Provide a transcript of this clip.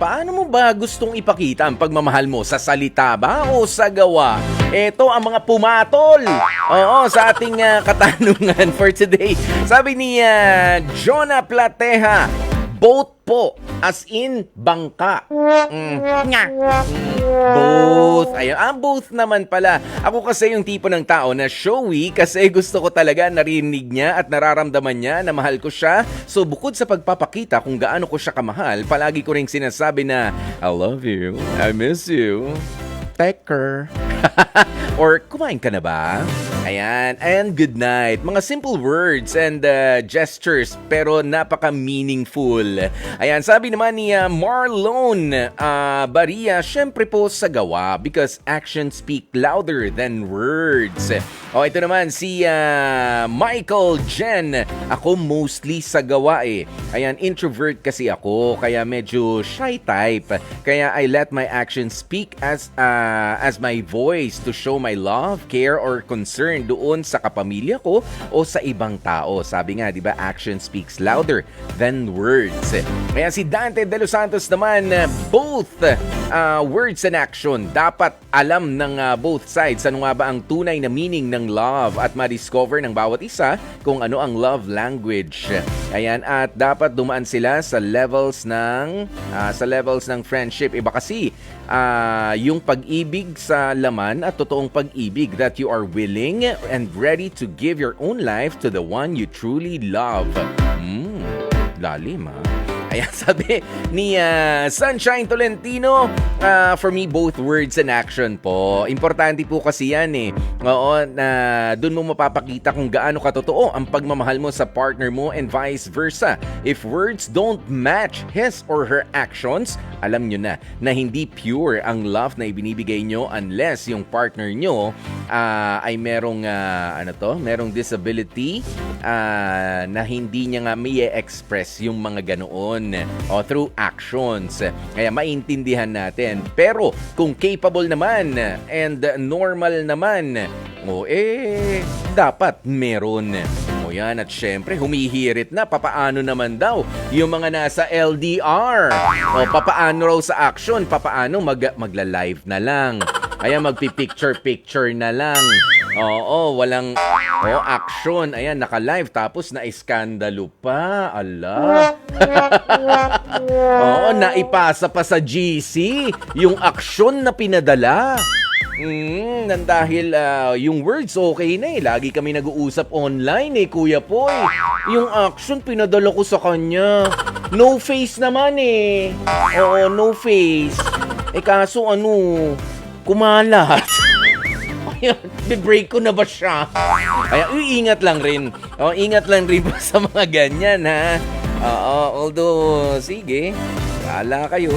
Paano mo ba gustong ipakita ang pagmamahal mo? Sa salita ba o sa gawa? Ito ang mga pumatol. Oo, sa ating ah, katanungan for today. Sabi ni ah, Jonah Plateja, both po, as in bangka. Mm. Both. Ayun. Ah, both naman pala. Ako kasi yung tipo ng tao na showy kasi gusto ko talaga narinig niya at nararamdaman niya na mahal ko siya. So bukod sa pagpapakita kung gaano ko siya kamahal, palagi ko ring sinasabi na, I love you, I miss you, care. Or kumain ka na ba? Ayan, and good night. Mga simple words and uh, gestures pero napaka-meaningful. Ayan, sabi naman ni uh, Marlon uh, Baria, syempre po sa gawa because actions speak louder than words. O ito naman si uh, Michael Jen. Ako mostly sa gawa eh. Ayan, introvert kasi ako kaya medyo shy type. Kaya I let my actions speak as uh, as my voice to show my love, care or concern doon sa kapamilya ko o sa ibang tao. Sabi nga, 'di ba, action speaks louder than words. Kaya si Dante De Los Santos naman, uh, both uh, words and action dapat alam ng uh, both sides ano nga ba ang tunay na meaning ng love at ma-discover ng bawat isa kung ano ang love language. Ayan, at dapat dumaan sila sa levels ng ah, sa levels ng friendship. Iba kasi ah, yung pag-ibig sa laman at totoong pag-ibig that you are willing and ready to give your own life to the one you truly love. Hmm, lalim ah. Ayan, sabi ni ah, Sunshine Tolentino, ah, for me, both words and action po. Importante po kasi yan eh. Oo, na doon mo mapapakita kung gaano katotoo ang pagmamahal mo sa partner mo and vice versa. If words don't match his or her actions, alam nyo na na hindi pure ang love na ibinibigay nyo unless yung partner nyo ah, ay merong ah, ano to, merong disability ah, na hindi niya nga may express yung mga ganoon o through actions. Kaya maintindihan natin. Pero kung capable naman and normal naman, o eh dapat meron. O yan at syempre humihirit na papaano naman daw yung mga nasa LDR. O papaano raw sa action, papaano mag magla-live na lang. Kaya magpi-picture-picture na lang. Oo, walang oh, action. Ayan, naka-live tapos na-iskandalo pa. Ala. Oo, naipasa pa sa GC yung aksyon na pinadala. Mm, nang dahil ah, yung words okay na eh. Lagi kami nag-uusap online eh, Kuya Poy. Yung action pinadala ko sa kanya. No face naman eh. Oo, no face. Eh kaso ano, kumalat. Ayan, be-break ko na ba siya? Kaya ingat lang rin. O, ingat lang rin po sa mga ganyan ha. Oo, although, sige, wala kayo.